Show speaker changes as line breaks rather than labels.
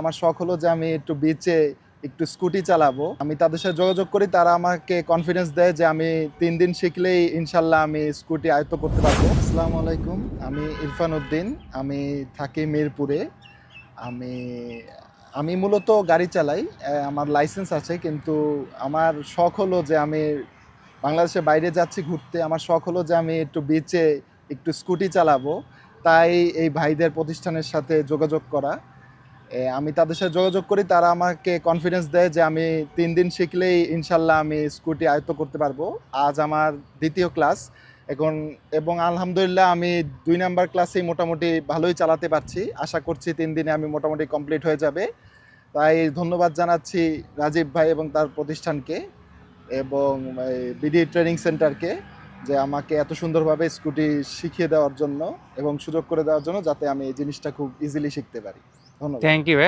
আমার শখ হলো যে আমি একটু বিচে একটু স্কুটি চালাবো। আমি তাদের সাথে যোগাযোগ করি, তারা আমাকে কনফিডেন্স দেয় যে আমি তিন দিন শিখলেই ইনশাল্লাহ আমি স্কুটি আয়ত্ত করতে পারব। আসসালামু আলাইকুম, আমি ইরফান উদ্দিন, আমি থাকি মিরপুরে। আমি আমি মূলত গাড়ি চালাই আমার লাইসেন্স আছে, কিন্তু আমার শখ হলো যে আমি বাংলাদেশের বাইরে যাচ্ছি ঘুরতে, আমার শখ হলো যে আমি একটু বিচে একটু স্কুটি চালাবো। তাই এই ভাইদের প্রতিষ্ঠানের সাথে যোগাযোগ করা। আমি তাদের সাথে যোগাযোগ করি, তারা আমাকে কনফিডেন্স দেয় যে আমি তিন দিন শিখলেই ইনশাল্লাহ আমি স্কুটি আয়ত্ত করতে পারব। আজ আমার দ্বিতীয় ক্লাস এখন এবং আলহামদুলিল্লাহ আমি দুই নাম্বার ক্লাসেই মোটামুটি ভালোই চালাতে পারছি। আশা করছি তিন দিনে আমি মোটামুটি কমপ্লিট হয়ে যাবে। তাই ধন্যবাদ জানাচ্ছি রাজীব ভাই এবং তার প্রতিষ্ঠানকে এবং বিডি ট্রেনিং সেন্টারকে যে আমাকে এত সুন্দরভাবে স্কুটি শিখিয়ে দেওয়ার জন্য এবং সুযোগ করে দেওয়ার জন্য যাতে আমি এই জিনিসটা খুব ইজিলি শিখতে পারি। ধন্যবাদ।
Thank you